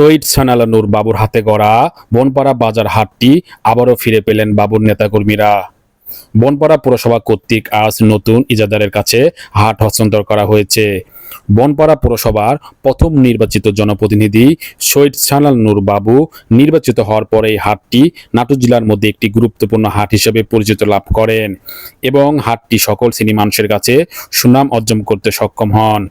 শহীদ সানালানুর বাবুর হাতে গড়া বনপাড়া বাজার হাটটি আবারও ফিরে পেলেন বাবুর নেতাকর্মীরা। বনপাড়া পুরসভা কর্তৃক আজ নতুন ইজাদারের কাছে হাট হস্তান্তর করা হয়েছে। বনপাড়া পুরসভার প্রথম নির্বাচিত জনপ্রতিনিধি শহীদ সানাল নূর বাবু নির্বাচিত হওয়ার পরে এই হাটটি নাটোর জেলার মধ্যে একটি গুরুত্বপূর্ণ হাট হিসেবে পরিচিত লাভ করেন এবং হাটটি সকল শ্রেণি মানুষের কাছে সুনাম অর্জন করতে সক্ষম হন।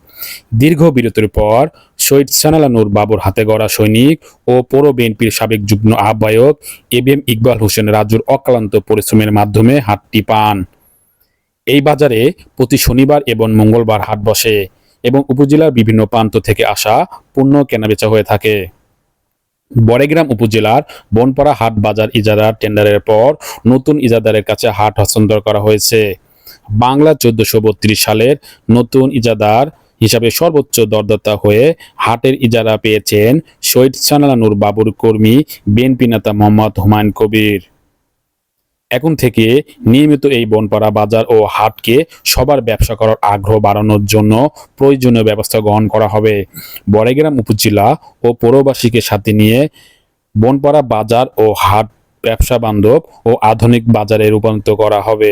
দীর্ঘ বিরতির পর শহীদ সানালানুর বাবুর হাতে গড়া সৈনিক ও পৌর বিএনপির সাবেক যুগ্ম আহ্বায়ক A B M Iqbal Hossain রাজুর অক্লান্ত পরিশ্রমের মাধ্যমে হাটটি পান। এই বাজারে প্রতি শনিবার এবং মঙ্গলবার হাট বসে এবং উপজেলার বিভিন্ন প্রান্ত থেকে আসা পণ্য কেনাবেচা হয়ে থাকে। বড়েগ্রাম উপজেলার বনপাড়া হাট বাজার ইজারার টেন্ডারের পর নতুন ইজাদারের কাছে হাট হস্তান্তর করা হয়েছে। বাংলা চোদ্দশো সালের নতুন ইজাদার হিসাবে সর্বোচ্চ দরদাতা হয়ে হাটের ইজারা পেয়েছেন শহীদ সানালানুর বাবুর কর্মী বিএনপি নেতা মোহাম্মদ হুমায়ুন কবির। এখন থেকে নিয়মিত এই বনপাড়া বাজার ও হাটকে সবার ব্যবসা করার আগ্রহ বাড়ানোর জন্য প্রয়োজনীয় ব্যবস্থা গ্রহণ করা হবে। বড়াইগ্রাম উপজেলা ও পৌরবাসীকে সাথে নিয়ে বনপাড়া বাজার ও হাট ব্যবসা বান্ধব ও আধুনিক বাজারে রূপান্তর করা হবে।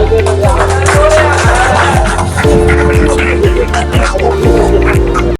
Gracias.